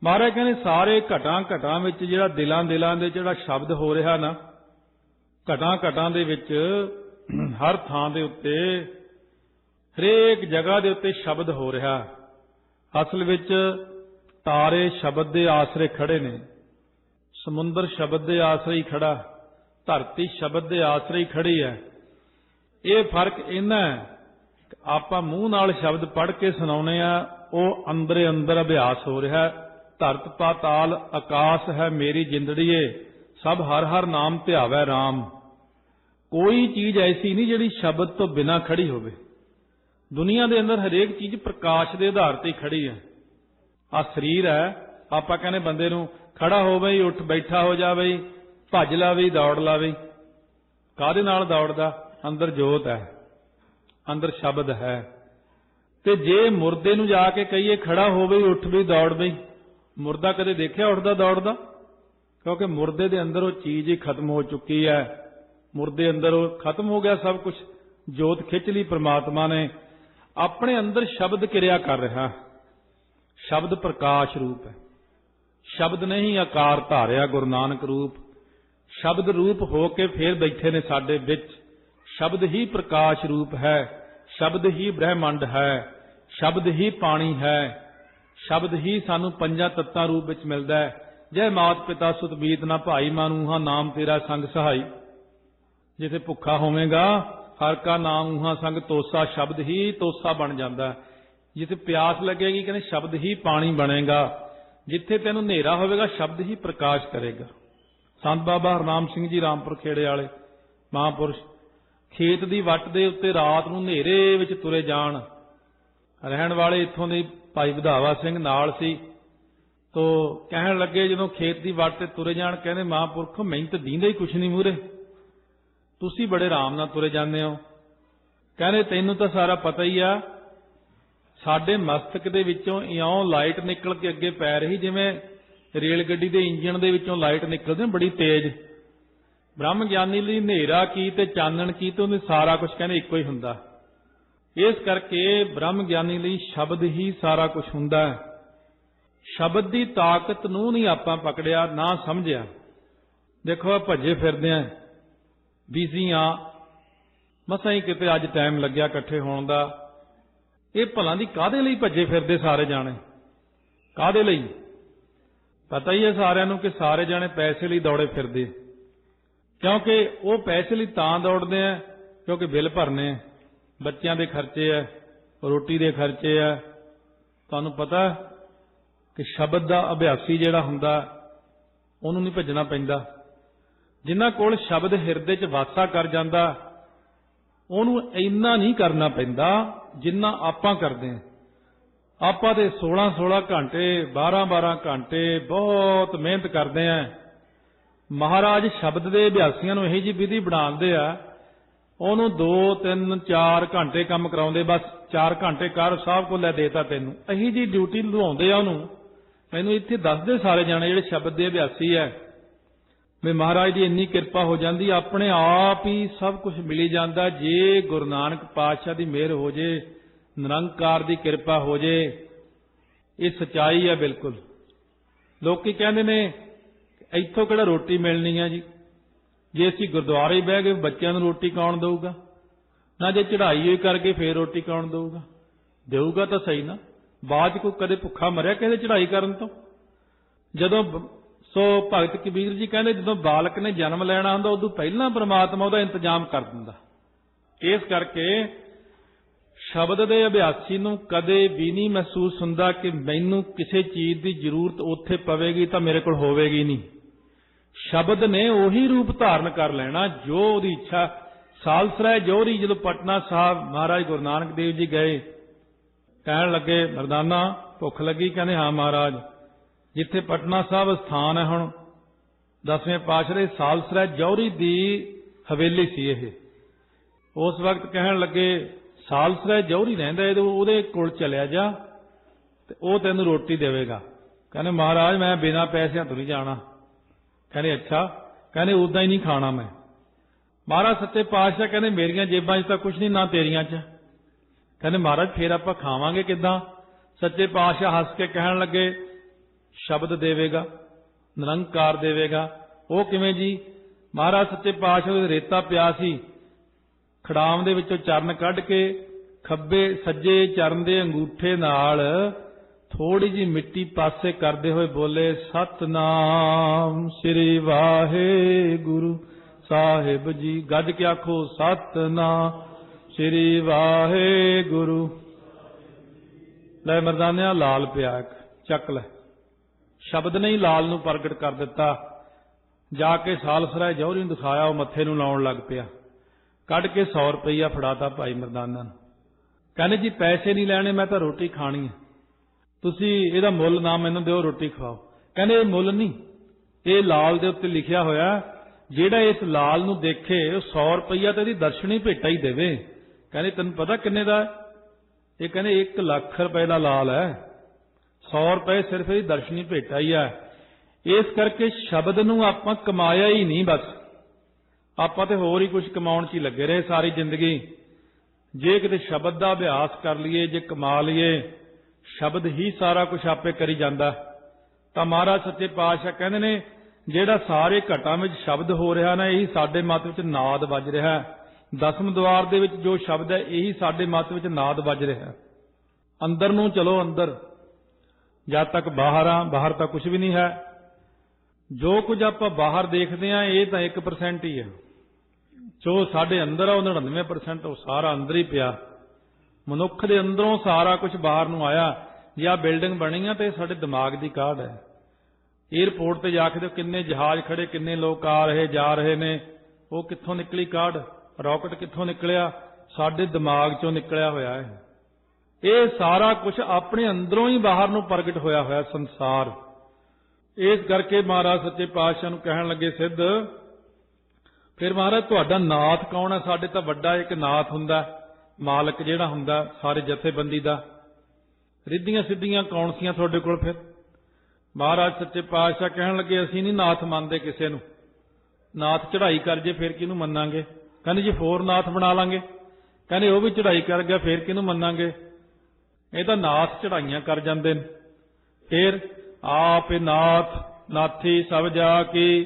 ਮਹਾਰਾਜ ਕਹਿੰਦੇ ਸਾਰੇ ਘਟਾਂ ਘਟਾਂ ਵਿੱਚ ਜਿਹੜਾ ਦਿਲਾਂ ਦਿਲਾਂ ਦੇ ਜਿਹੜਾ ਸ਼ਬਦ ਹੋ ਰਿਹਾ ਨਾ, ਘਟਾਂ ਘਟਾਂ ਦੇ ਵਿੱਚ ਹਰ ਥਾਂ ਦੇ ਉੱਤੇ, ਹਰੇਕ ਜਗ੍ਹਾ ਦੇ ਉੱਤੇ ਸ਼ਬਦ ਹੋ ਰਿਹਾ। ਅਸਲ ਵਿੱਚ ਤਾਰੇ ਸ਼ਬਦ ਦੇ ਆਸਰੇ ਖੜੇ ਨੇ। ਸਮੁੰਦਰ ਸ਼ਬਦ ਦੇ ਆਸਰੇ ਹੀ ਖੜਾ। ਧਰਤੀ ਸ਼ਬਦ ਦੇ ਆਸਰੇ ਹੀ ਖੜੀ ਹੈ। ਇਹ ਫ਼ਰਕ ਇਹਨਾਂ ਹੈ ਆਪਾਂ ਮੂੰਹ ਨਾਲ ਸ਼ਬਦ ਪੜ੍ਹ ਕੇ ਸੁਣਾਉਨੇ ਆ ਉਹ ਅੰਦਰੇ ਅੰਦਰ ਅਭਿਆਸ ਹੋ ਰਿਹਾ ਧਰਤ ਪਾਤਾਲ ਆਕਾਸ਼ ਹੈ ਮੇਰੀ ਜਿੰਦੜੀਏ, ਸਭ ਹਰ ਹਰ ਨਾਮ ਧਿਆਵੈ RAM ਕੋਈ ਚੀਜ਼ ਐਸੀ ਨਹੀਂ ਜਿਹੜੀ ਸ਼ਬਦ ਤੋਂ ਬਿਨਾ ਖੜੀ ਹੋਵੇ। ਦੁਨੀਆ ਦੇ ਅੰਦਰ ਹਰੇਕ ਚੀਜ਼ ਪ੍ਰਕਾਸ਼ ਦੇ ਆਧਾਰ ਤੇ ਖੜੀ ਹੈ। ਆ ਸਰੀਰ ਹੈ, ਆਪਾਂ ਕਹਿੰਦੇ ਬੰਦੇ ਨੂੰ ਖੜਾ ਹੋ ਬਈ, ਉੱਠ ਬੈਠਾ ਹੋ ਜਾ ਬਈ, ਭੱਜ ਲਾ ਬਈ, ਦੌੜ ਲਾ ਬਈ। ਕਾਦੇ ਨਾਲ ਦੌੜਦਾ? ਅੰਦਰ ਜੋਤ ਹੈ। ਅੰਦਰ ਸ਼ਬਦ ਹੈ। ਤੇ ਜੇ ਮੁਰਦੇ ਨੂੰ ਜਾ ਕੇ ਕਹੀਏ ਖੜਾ ਹੋ ਬਈ ਉੱਠ ਬਈ ਦੌੜ ਬਈ ਮੁਰਦਾ ਕਦੇ ਦੇਖਿਆ ਉੱਠਦਾ, ਦੌੜਦਾ? ਕਿਉਂਕਿ ਮੁਰਦੇ ਦੇ ਅੰਦਰ ਉਹ ਚੀਜ਼ ਹੀ ਖਤਮ ਹੋ ਚੁੱਕੀ ਹੈ। ਮੁਰਦੇ ਅੰਦਰ ਉਹ ਖਤਮ ਹੋ ਗਿਆ ਸਭ ਕੁਝ ਜੋਤ ਖਿੱਚ ਲਈ ਪ੍ਰਮਾਤਮਾ ਨੇ। ਆਪਣੇ ਅੰਦਰ ਸ਼ਬਦ ਕਿਰਿਆ ਕਰ ਰਿਹਾ। ਸ਼ਬਦ ਪ੍ਰਕਾਸ਼ ਰੂਪ ਹੈ। ਸ਼ਬਦ ਨਹੀਂ, ਆਕਾਰ ਧਾਰਿਆ ਗੁਰੂ ਨਾਨਕ ਰੂਪ। ਸ਼ਬਦ ਰੂਪ ਹੋ ਕੇ ਫੇਰ ਬੈਠੇ ਨੇ ਸਾਡੇ ਵਿੱਚ। ਸ਼ਬਦ ਹੀ ਪ੍ਰਕਾਸ਼ ਰੂਪ ਹੈ, ਸ਼ਬਦ ਹੀ ਬ੍ਰਹਿਮੰਡ ਹੈ, ਸ਼ਬਦ ਹੀ ਪਾਣੀ ਹੈ। ਸ਼ਬਦ ਹੀ ਸਾਨੂੰ ਪੰਜਾਂ ਤੱਤਾਂ ਰੂਪ ਵਿੱਚ ਮਿਲਦਾ ਹੈ। ਜੈ ਮਾਤ ਪਿਤਾ ਸੁਤ ਬੀਤ ਨਾ ਭਾਈ ਮਾਨੂਹਾ ਨਾਮ ਤੇਰਾ ਸੰਗ ਸਹਾਈ। ਜਿਥੇ ਭੁੱਖਾ ਹੋਵੇਗਾ, ਹਰ ਕਾ ਨਾਮ ਉਹਾ ਸੰਗ ਤੋਸਾ, ਸ਼ਬਦ ਹੀ ਤੋਸਾ ਬਣ ਜਾਂਦਾ ਜਿੱਥੇ ਪਿਆਸ ਲੱਗੇਗੀ, ਕਹਿੰਦੇ ਸ਼ਬਦ ਹੀ ਪਾਣੀ ਬਣੇਗਾ। ਜਿੱਥੇ ਤੈਨੂੰ ਹਨੇਰਾ ਹੋਵੇਗਾ, ਸ਼ਬਦ ਹੀ ਪ੍ਰਕਾਸ਼ ਕਰੇਗਾ। ਸੰਤ ਬਾਬਾ ਹਰਨਾਮ ਸਿੰਘ ਜੀ, ਰਾਮਪੁਰ ਖੇੜੇ ਵਾਲੇ, ਮਹਾਂਪੁਰਸ਼ ਖੇਤ ਦੀ ਵੱਟ ਦੇ ਉੱਤੇ ਰਾਤ ਨੂੰ ਹਨੇਰੇ ਵਿੱਚ ਤੁਰੇ ਜਾਣ। ਰਹਿਣ ਵਾਲੇ ਇੱਥੋਂ ਦੇ ਭਾਈ ਵਧਾਵਾ ਸਿੰਘ ਨਾਲ ਸੀ। ਤੋ ਕਹਿਣ ਲੱਗੇ, ਜਦੋਂ ਖੇਤ ਦੀ ਵੱਟ ਤੇ ਤੁਰੇ ਜਾਣ, ਕਹਿੰਦੇ, ਮਹਾਂਪੁਰਖ, ਮੈਨੂੰ ਤਾਂ ਦੀਂਦਾ ਹੀ ਕੁਛ ਨਹੀਂ ਮੂਰੇ ਤੁਸੀਂ ਬੜੇ ਆਰਾਮ ਨਾਲ ਤੁਰੇ ਜਾਂਦੇ ਹੋ। ਕਹਿੰਦੇ, ਤੈਨੂੰ ਤਾਂ ਸਾਰਾ ਪਤਾ ਹੀ ਆ, ਸਾਡੇ ਮਸਤਕ ਦੇ ਵਿੱਚੋਂ ਇਉਂ ਲਾਈਟ ਨਿਕਲ ਕੇ ਅੱਗੇ ਪੈ ਰਹੀ, ਜਿਵੇਂ ਰੇਲ ਗੱਡੀ ਦੇ ਇੰਜਣ ਦੇ ਵਿੱਚੋਂ ਲਾਈਟ ਨਿਕਲਦੀ, ਬੜੀ ਤੇਜ਼। ਬ੍ਰਹਮ ਗਿਆਨੀ ਲਈ ਹਨੇਰਾ ਕੀ ਤੇ ਚਾਨਣ ਕੀ ਤੇ ਉਹਨੇ ਸਾਰਾ ਕੁਝ ਕਹਿੰਦੇ ਇੱਕੋ ਹੀ ਹੁੰਦਾ। ਇਸ ਕਰਕੇ ਬ੍ਰਹਮ ਗਿਆਨੀ ਲਈ ਸ਼ਬਦ ਹੀ ਸਾਰਾ ਕੁਝ ਹੁੰਦਾ ਹੈ। ਸ਼ਬਦ ਦੀ ਤਾਕਤ ਨੂੰ ਨਹੀਂ ਆਪਾਂ ਪਕੜਿਆ, ਨਾ ਸਮਝਿਆ। ਦੇਖੋ ਭੱਜੇ ਫਿਰਦੇ ਆ। ਬਿਜ਼ੀ ਆ। ਮਸਾਂ ਹੀ ਕਿਤੇ ਅੱਜ ਟਾਈਮ ਲੱਗਿਆ ਇਕੱਠੇ ਹੋਣ ਦਾ। ਇਹ ਭਲਾਂ ਦੀ ਕਾਦੇ ਲਈ ਭੱਜੇ ਫਿਰਦੇ ਸਾਰੇ ਜਾਣੇ? ਕਾਦੇ ਲਈ? ਪਤਾ ਹੀ ਹੈ ਸਾਰਿਆਂ ਨੂੰ ਕਿ ਸਾਰੇ ਜਾਣੇ ਪੈਸੇ ਲਈ ਦੌੜੇ ਫਿਰਦੇ। ਕਿਉਂਕਿ ਉਹ ਪੈਸੇ ਲਈ ਤਾਂ ਦੌੜਦੇ ਆ, ਕਿਉਂਕਿ ਬਿੱਲ ਭਰਨੇ ਆ, ਬੱਚਿਆਂ ਦੇ ਖਰਚੇ ਆ, ਰੋਟੀ ਦੇ ਖਰਚੇ ਆ। ਤੁਹਾਨੂੰ ਪਤਾ ਕਿ ਸ਼ਬਦ ਦਾ ਅਭਿਆਸੀ ਜਿਹੜਾ ਹੁੰਦਾ, ਉਹਨੂੰ ਨਹੀਂ ਭੱਜਣਾ ਪੈਂਦਾ। ਜਿਨ੍ਹਾਂ ਕੋਲ ਸ਼ਬਦ ਹਿਰਦੇ 'ਚ ਵਾਸਾ ਕਰ ਜਾਂਦਾ, ਉਹਨੂੰ ਇੰਨਾ ਨਹੀਂ ਕਰਨਾ ਪੈਂਦਾ ਜਿੰਨਾ ਆਪਾਂ ਕਰਦੇ ਹਾਂ ਆਪਾਂ ਦੇ 16 16 ਘੰਟੇ 12 12 ਘੰਟੇ ਬਹੁਤ ਮਿਹਨਤ ਕਰਦੇ ਆਂ। ਮਹਾਰਾਜ ਸ਼ਬਦ ਦੇ ਅਭਿਆਸੀਆਂ ਨੂੰ ਇਹੀ ਜੀ ਵਿਧੀ ਬਣਾਉਂਦੇ ਆ, ਉਹਨੂੰ 2 3 4 ਘੰਟੇ ਕੰਮ ਕਰਾਉਂਦੇ, ਬਸ 4 ਘੰਟੇ ਕਰ ਸਾਹਿਬ ਕੋਲ ਲੈ ਦੇਤਾ ਤੈਨੂੰ। ਇਹੀ ਜੀ ਡਿਊਟੀ ਲਵਾਉਂਦੇ ਆ ਉਹਨੂੰ। ਮੈਨੂੰ ਇੱਥੇ ਦੱਸਦੇ ਸਾਰੇ ਜਾਣੇ ਜਿਹੜੇ ਸ਼ਬਦ ਦੇ ਅਭਿਆਸੀ ਐ ਵੀ ਮਹਾਰਾਜ ਦੀ ਇੰਨੀ ਕਿਰਪਾ ਹੋ ਜਾਂਦੀ, ਆਪਣੇ ਆਪ ਹੀ ਸਭ ਕੁਝ ਮਿਲੀ ਜਾਂਦਾ। ਜੇ ਗੁਰੂ ਨਾਨਕ ਪਾਤਸ਼ਾਹ ਦੀ ਮਿਹਰ ਹੋ ਜੇ, ਨਿਰੰਕਾਰ ਦੀ ਕਿਰਪਾ ਹੋ ਜੇ, ਇਹ ਸਚਾਈ ਹੈ ਬਿਲਕੁਲ। ਲੋਕੀ ਕਹਿੰਦੇ ਨੇ ਇੱਥੋਂ ਕਿਹੜਾ ਰੋਟੀ ਮਿਲਣੀ ਹੈ ਜੀ? ਜੇ ਅਸੀਂ ਗੁਰਦੁਆਰੇ ਬਹਿ ਗਏ, ਬੱਚਿਆਂ ਨੂੰ ਰੋਟੀ ਕੌਣ ਦੇਊਗਾ? ਨਾ ਜੇ ਚੜ੍ਹਾਈ ਹੋਈ ਕਰਕੇ ਫੇਰ ਰੋਟੀ ਕੌਣ ਦਊਗਾ? ਦੇਊਗਾ ਤਾਂ ਸਹੀ ਨਾ। ਬਾਅਦ 'ਚ ਕੋਈ ਕਦੇ ਭੁੱਖਾ ਮਰਿਆ ਕਿਸੇ ਚੜ੍ਹਾਈ ਕਰਨ ਤੋਂ? ਜਦੋਂ ਸੋ ਭਗਤ ਕਬੀਰ ਜੀ ਕਹਿੰਦੇ, ਜਦੋਂ ਬਾਲਕ ਨੇ ਜਨਮ ਲੈਣਾ ਹੁੰਦਾ, ਉਦੋਂ ਪਹਿਲਾਂ ਪ੍ਰਮਾਤਮਾ ਉਹਦਾ ਇੰਤਜ਼ਾਮ ਕਰ ਦਿੰਦਾ। ਇਸ ਕਰਕੇ ਸ਼ਬਦ ਦੇ ਅਭਿਆਸੀ ਨੂੰ ਕਦੇ ਵੀ ਨਹੀਂ ਮਹਿਸੂਸ ਹੁੰਦਾ ਕਿ ਮੈਨੂੰ ਕਿਸੇ ਚੀਜ਼ ਦੀ ਜ਼ਰੂਰਤ ਉੱਥੇ ਪਵੇਗੀ ਤਾਂ ਮੇਰੇ ਕੋਲ ਹੋਵੇਗੀ ਨਹੀਂ। ਸ਼ਬਦ ਨੇ ਉਹੀ ਰੂਪ ਧਾਰਨ ਕਰ ਲੈਣਾ ਜੋ ਉਹਦੀ ਇੱਛਾ। ਸਾਲਸਰਾਏ ਜੋਹਰੀ ਜਦੋਂ ਪਟਨਾ ਸਾਹਿਬ ਮਹਾਰਾਜ ਗੁਰੂ ਨਾਨਕ ਦੇਵ ਜੀ ਗਏ। ਕਹਿਣ ਲੱਗੇ, ਮਰਦਾਨਾ, ਭੁੱਖ ਲੱਗੀ? ਕਹਿੰਦੇ, ਹਾਂ ਮਹਾਰਾਜ, ਜਿੱਥੇ ਪਟਨਾ ਸਾਹਿਬ ਸਥਾਨ ਹੈ ਹੁਣ। ਦਸਵੇਂ ਪਾਤਸ਼ਾਹ ਦੇ ਸਾਲਸਰਾਏ ਜੌਹਰੀ ਦੀ ਹਵੇਲੀ ਸੀ ਇਹ। ਉਸ ਵਕਤ ਕਹਿਣ ਲੱਗੇ ਸਾਲਸਰਾ ਜੌਹਰੀ ਰਹਿੰਦਾ ਇਹ ਉਹਦੇ ਕੋਲ ਚਲਿਆ ਜਾ ਤੇ ਉਹ ਤੈਨੂੰ ਰੋਟੀ ਦੇਵੇਗਾ। ਕਹਿੰਦੇ, ਮਹਾਰਾਜ, ਮੈਂ ਬਿਨਾਂ ਪੈਸਿਆਂ ਤੋਂ ਨਹੀਂ ਜਾਣਾ। ਕਹਿੰਦੇ, ਅੱਛਾ। ਕਹਿੰਦੇ, ਉਦਾਂ ਹੀ ਨਹੀਂ ਖਾਣਾ ਮੈਂ। ਮਹਾਰਾਜ ਸੱਚੇ ਪਾਤਸ਼ਾਹ ਕਹਿੰਦੇ, ਮੇਰੀਆਂ ਜੇਬਾਂ 'ਚ ਤਾਂ ਕੁਝ ਨਹੀਂ, ਨਾ ਤੇਰੀਆਂ 'ਚ। ਕਹਿੰਦੇ, ਮਹਾਰਾਜ, ਫੇਰ ਆਪਾਂ ਖਾਵਾਂਗੇ ਕਿੱਦਾਂ? ਸੱਚੇ ਪਾਤਸ਼ਾਹ ਹੱਸ ਕੇ ਕਹਿਣ ਲੱਗੇ, ਸ਼ਬਦ ਦੇਵੇਗਾ, ਨਿਰੰਕਾਰ ਦੇਵੇਗਾ। ਉਹ ਕਿਵੇਂ ਜੀ? ਮਹਾਰਾਜ ਸੱਚੇ ਪਾਤਸ਼ਾਹ ਦੇ ਰੇਤਾ ਪਿਆ ਸੀ। ਖੜਾਮ ਦੇ ਵਿੱਚੋਂ ਚਰਨ ਕੱਢ ਕੇ ਖੱਬੇ ਸੱਜੇ ਚਰਨ ਦੇ ਅੰਗੂਠੇ ਨਾਲ ਥੋੜੀ ਜੀ ਮਿੱਟੀ ਪਾਸੇ ਕਰਦੇ ਹੋਏ ਬੋਲੇ, ਸਤਨਾਮ ਸ੍ਰੀ ਵਾਹਿਗੁਰੂ ਸਾਹਿਬ ਜੀ। ਗੱਜ ਕੇ ਆਖੋ, ਸਤਨਾਮ ਸ੍ਰੀ ਵਾਹਿਗੁਰੂ। ਲੈ ਮਰਦਾਨਿਆ, ਲਾਲ ਪਿਆ ਚੱਕ ਲੈ। ਸ਼ਬਦ ਨੇ ਹੀ ਲਾਲ ਨੂੰ ਪ੍ਰਗਟ ਕਰ ਦਿੱਤਾ। ਜਾ ਕੇ ਸਾਲਸਰਾਏ ਜੌਹਰੀ ਨੂੰ ਦਿਖਾਇਆ, ਉਹ ਮੱਥੇ ਨੂੰ ਲਾਉਣ ਲੱਗ ਪਿਆ। ਕੱਢ ਕੇ 100 ਰੁਪਈਆ ਫੜਾਤਾ ਭਾਈ ਮਰਦਾਨਾ ਨੂੰ। ਕਹਿੰਦੇ ਜੀ ਪੈਸੇ ਨਹੀਂ ਲੈਣੇ, ਮੈਂ ਤਾਂ ਰੋਟੀ ਖਾਣੀ ਹੈ ਤੁਸੀਂ ਇਹਦਾ ਮੁੱਲ ਨਾ ਮੈਨੂੰ ਦਿਓ, ਰੋਟੀ ਖਵਾਓ। ਕਹਿੰਦੇ ਇਹ ਮੁੱਲ ਨਹੀਂ। ਇਹ ਲਾਲ ਦੇ ਉੱਤੇ ਲਿਖਿਆ ਹੋਇਆ, ਜਿਹੜਾ ਇਸ ਲਾਲ ਨੂੰ ਦੇਖੇ, ਉਹ 100 ਰੁਪਈਆ ਤੇ ਇਹਦੀ ਦਰਸ਼ਨੀ ਭੇਟਾ ਹੀ ਦੇਵੇ। ਕਹਿੰਦੇ ਤੈਨੂੰ ਪਤਾ ਕਿੰਨੇ ਦਾ ਇਹ ਕਹਿੰਦੇ 1 ਲੱਖ ਰੁਪਏ ਦਾ ਲਾਲ ਹੈ। 100 ਰੁਪਏ ਸਿਰਫ ਇਹਦੀ ਦਰਸ਼ਨੀ ਭੇਟਾ ਹੀ ਹੈ ਇਸ ਕਰਕੇ ਸ਼ਬਦ ਨੂੰ ਆਪਾਂ ਕਮਾਇਆ ਹੀ ਨਹੀਂ ਬਸ। ਆਪਾਂ ਤੇ ਹੋਰ ਹੀ ਕੁਝ ਕਮਾਉਣ 'ਚ ਹੀ ਲੱਗੇ ਰਹੇ ਸਾਰੀ ਜ਼ਿੰਦਗੀ। ਜੇ ਕਿਤੇ ਸ਼ਬਦ ਦਾ ਅਭਿਆਸ ਕਰ ਲਈਏ, ਜੇ ਕਮਾ ਲਈਏ, ਸ਼ਬਦ ਹੀ ਸਾਰਾ ਕੁਝ ਆਪੇ ਕਰੀ ਜਾਂਦਾ। ਤਾਂ ਮਹਾਰਾਜ ਸੱਚੇ ਪਾਤਸ਼ਾਹ ਕਹਿੰਦੇ ਨੇ, ਜਿਹੜਾ ਸਾਰੇ ਘਟਾਂ ਵਿੱਚ ਸ਼ਬਦ ਹੋ ਰਿਹਾ ਨਾ, ਇਹੀ ਸਾਡੇ ਮਤ ਵਿੱਚ ਨਾਦ ਵੱਜ ਰਿਹਾ ਦਸਮ ਦਵਾਰ ਦੇ ਵਿੱਚ ਜੋ ਸ਼ਬਦ ਹੈ, ਇਹੀ ਸਾਡੇ ਮਤ ਵਿੱਚ ਨਾਦ ਵੱਜ ਰਿਹਾ ਅੰਦਰ ਨੂੰ ਚਲੋ ਅੰਦਰ। ਜਦ ਤੱਕ ਬਾਹਰ ਆ ਬਾਹਰ ਤਾਂ ਕੁਝ ਵੀ ਨਹੀਂ ਹੈ। ਜੋ ਕੁਝ ਆਪਾਂ ਬਾਹਰ ਦੇਖਦੇ ਆ ਇਹ ਤਾਂ 1% ਹੀ ਹੈ। ਜੋ ਸਾਡੇ ਅੰਦਰ ਆ, ਉਹ 99% ਉਹ ਸਾਰਾ ਅੰਦਰ ਹੀ ਪਿਆ। ਮਨੁੱਖ ਦੇ ਅੰਦਰੋਂ ਸਾਰਾ ਕੁਝ ਬਾਹਰ ਨੂੰ ਆਇਆ। ਜੇ ਆ ਬਿਲਡਿੰਗ ਬਣੀ ਆ, ਤੇ ਸਾਡੇ ਦਿਮਾਗ ਦੀ ਕਾਢ ਹੈ। 에ਅਰਪੋਰਟ ਤੇ ਜਾ ਕੇ ਦੇਖੋ ਕਿੰਨੇ ਜਹਾਜ਼ ਖੜੇ, ਕਿੰਨੇ ਲੋਕ ਆ ਰਹੇ, ਜਾ ਰਹੇ ਨੇ। ਉਹ ਕਿੱਥੋਂ ਨਿਕਲੀ ਕਾਢ? ਰਾਕਟ ਕਿੱਥੋਂ ਨਿਕਲਿਆ? ਸਾਡੇ ਦਿਮਾਗ ਚੋਂ ਨਿਕਲਿਆ ਹੋਇਆ ਹੈ। ਇਹ ਸਾਰਾ ਕੁਝ ਆਪਣੇ ਅੰਦਰੋਂ ਹੀ ਬਾਹਰ ਨੂੰ ਪ੍ਰਗਟ ਹੋਇਆ ਹੋਇਆ ਸੰਸਾਰ। ਇਸ ਕਰਕੇ ਮਹਾਰਾਜ ਸੱਚੇ ਪਾਤਸ਼ਾਹ ਨੂੰ ਕਹਿਣ ਲੱਗੇ, ਸਿੱਧ ਫਿਰ ਮਹਾਰਾਜ, ਤੁਹਾਡਾ ਨਾਥ ਕੌਣ ਹੈ? ਸਾਡੇ ਤਾਂ ਵੱਡਾ ਇੱਕ ਨਾਥ ਹੁੰਦਾ ਮਾਲਕ ਜਿਹੜਾ ਹੁੰਦਾ, ਸਾਰੇ ਜਥੇਬੰਦੀ ਦਾ। ਰਿੱਧੀਆਂ ਸਿੱਧੀਆਂ ਕੌਣ ਸੀਆਂ ਤੁਹਾਡੇ ਕੋਲ ਫਿਰ? ਮਹਾਰਾਜ ਸੱਚੇ ਪਾਤਸ਼ਾਹ ਕਹਿਣ ਲੱਗੇ, ਅਸੀਂ ਨਹੀਂ ਨਾਥ ਮੰਨਦੇ ਕਿਸੇ ਨੂੰ। ਨਾਥ ਚੜ੍ਹਾਈ ਕਰ ਜੇ, ਫਿਰ ਕਿਹਨੂੰ ਮੰਨਾਂਗੇ? ਕਹਿੰਦੇ ਜੀ, ਹੋਰ ਨਾਥ ਬਣਾ ਲਾਂਗੇ। ਕਹਿੰਦੇ, ਉਹ ਵੀ ਚੜ੍ਹਾਈ ਕਰ ਗਿਆ, ਫਿਰ ਕਿਹਨੂੰ ਮੰਨਾਂਗੇ? ਇਹ ਤਾਂ ਨਾਥ ਚੜ੍ਹਾਈਆਂ ਕਰ ਜਾਂਦੇ ਨੇ। ਫਿਰ, ਆਪ ਇਹ ਨਾਥ, ਨਾਥੀ ਸਭ ਜਾ ਕੇ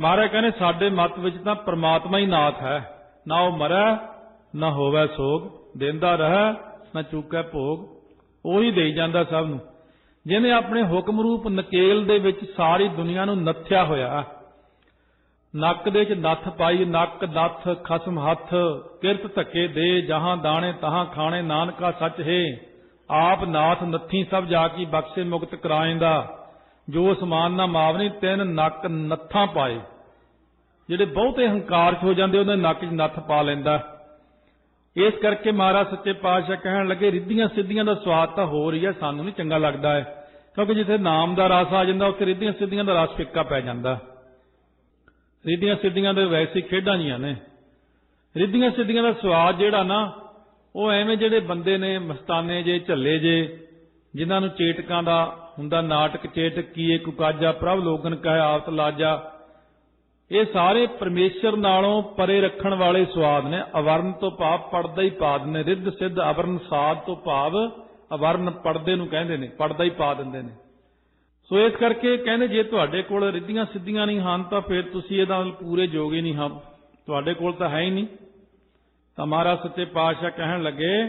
ਮਹਾਰਾਜ ਕਹਿੰਦੇ, ਸਾਡੇ ਮਤ ਵਿੱਚ ਤਾਂ ਪ੍ਰਮਾਤਮਾ ਹੀ ਨਾਥ ਹੈ। ਨਾ ਉਹ ਮਰੈ, ਨਾ ਹੋਵੇ ਸੋਗ। ਦਿੰਦਾ ਰਹਿ, ਨਾ ਚੁੱਕੈ ਭੋਗ। ਉਹੀ ਦੇਈ ਜਾਂਦਾ ਸਭ ਨੂੰ। ਜਿਹਨੇ ਆਪਣੇ ਹੁਕਮ ਰੂਪ ਨਕੇਲ ਦੇ ਵਿੱਚ ਸਾਰੀ ਦੁਨੀਆ ਨੂੰ ਨੱਥਿਆ ਹੋਇਆ ਨੱਕ ਦੇ ਵਿੱਚ ਨੱਥ ਪਾਈ, ਨੱਕ, ਨੱਥ, ਖਸਮ, ਹੱਥ, ਕਿਰਤ ਧੱਕੇ ਦੇ, ਜਹਾਂ ਦਾਣੇ, ਤਹਾਂ ਖਾਣੇ, ਨਾਨਕਾ ਸੱਚ ਹੈ। ਆਪ ਨਾਥ ਨੱਥੀ ਸਭ ਜਾ ਕੀ ਬਖਸ਼ੇ ਮੁਕਤ ਕਰਾਏਂਦਾ। ਜੋ ਸਮਾਨ ਨਾ ਮਾਵਨੀ ਤਿੰਨ ਨੱਕ ਨੱਥਾਂ ਪਾਏ। ਜਿਹੜੇ ਬਹੁਤੇ ਹੰਕਾਰ 'ਚ ਹੋ ਜਾਂਦੇ, ਉਹਦੇ ਨੱਕ 'ਚ ਨੱਥ ਪਾ ਲੈਂਦਾ। ਇਸ ਕਰਕੇ ਮਹਾਰਾਜ ਸੱਚੇ ਪਾਤਸ਼ਾਹ ਕਹਿਣ ਲੱਗੇ, ਰਿੱਧੀਆਂ ਸਿੱਧੀਆਂ ਦਾ ਸਵਾਦ ਤਾਂ ਹੋ ਰਹੀ ਹੈ, ਸਾਨੂੰ ਨਹੀਂ ਚੰਗਾ ਲੱਗਦਾ ਹੈ। ਕਿਉਂਕਿ ਜਿੱਥੇ ਨਾਮ ਦਾ ਰਸ ਆ ਜਾਂਦਾ, ਉੱਥੇ ਰਿੱਧੀਆਂ ਸਿੱਧੀਆਂ ਦਾ ਰਸ ਫਿੱਕਾ ਪੈ ਜਾਂਦਾ। ਰਿੱਧੀਆਂ ਸਿੱਧੀਆਂ ਦੇ ਵੈਸੇ ਖੇਡਾਂ ਜੀਆਂ ਨੇ। ਰਿੱਧੀਆਂ ਸਿੱਧੀਆਂ ਦਾ ਸਵਾਦ ਜਿਹੜਾ ਨਾ, ਉਹ ਐਵੇਂ ਜਿਹੜੇ ਬੰਦੇ ਨੇ, ਮਸਤਾਨੇ ਜੇ, ਝੱਲੇ ਜੇ, ਜਿਨ੍ਹਾਂ ਨੂੰ ਚੇਟਕਾਂ ਦਾ ਹੁੰਦਾ ਨਾਟਕ ਚੇਟ ਕੀਏ ਕੁਕਾਜਾ ਪ੍ਰਭ ਲੋਗਨ ਕਹੇ ਆਵਤ ਲਾਜਾ। ਇਹ ਸਾਰੇ ਪਰਮੇਸ਼ਰ ਨਾਲੋਂ ਪਰੇ ਰੱਖਣ ਵਾਲੇ ਸਵਾਦ ਨੇ। ਅਵਰਨ ਤੋਂ ਭਾਵ ਪੜਦਾ ਹੀ ਪਾਦ ਨੇ। ਰਿੱਧ, ਸਿੱਧ, ਅਵਰਨ, ਸਾਧ ਤੋਂ ਭਾਵ ਅਵਰਨ ਪੜਦੇ ਨੂੰ ਕਹਿੰਦੇ ਨੇ, ਪੜਦਾ ਹੀ ਪਾ ਦਿੰਦੇ ਨੇ। ਸੋ ਇਸ ਕਰਕੇ ਕਹਿੰਦੇ ਜੇ ਤੁਹਾਡੇ ਕੋਲ ਰਿੱਧੀਆਂ ਸਿੱਧੀਆਂ ਨਹੀਂ ਹਨ, ਤਾਂ ਫਿਰ ਤੁਸੀਂ ਇਹਦਾ ਪੂਰੇ ਜੋਗੇ ਨਹੀਂ ਹਾਂ ਤੁਹਾਡੇ ਕੋਲ ਤਾਂ ਹੈ ਹੀ ਨਹੀਂ। ਤਾਂ ਮਹਾਰਾਜ ਸੱਚੇ ਪਾਤਸ਼ਾਹ ਕਹਿਣ ਲੱਗੇ,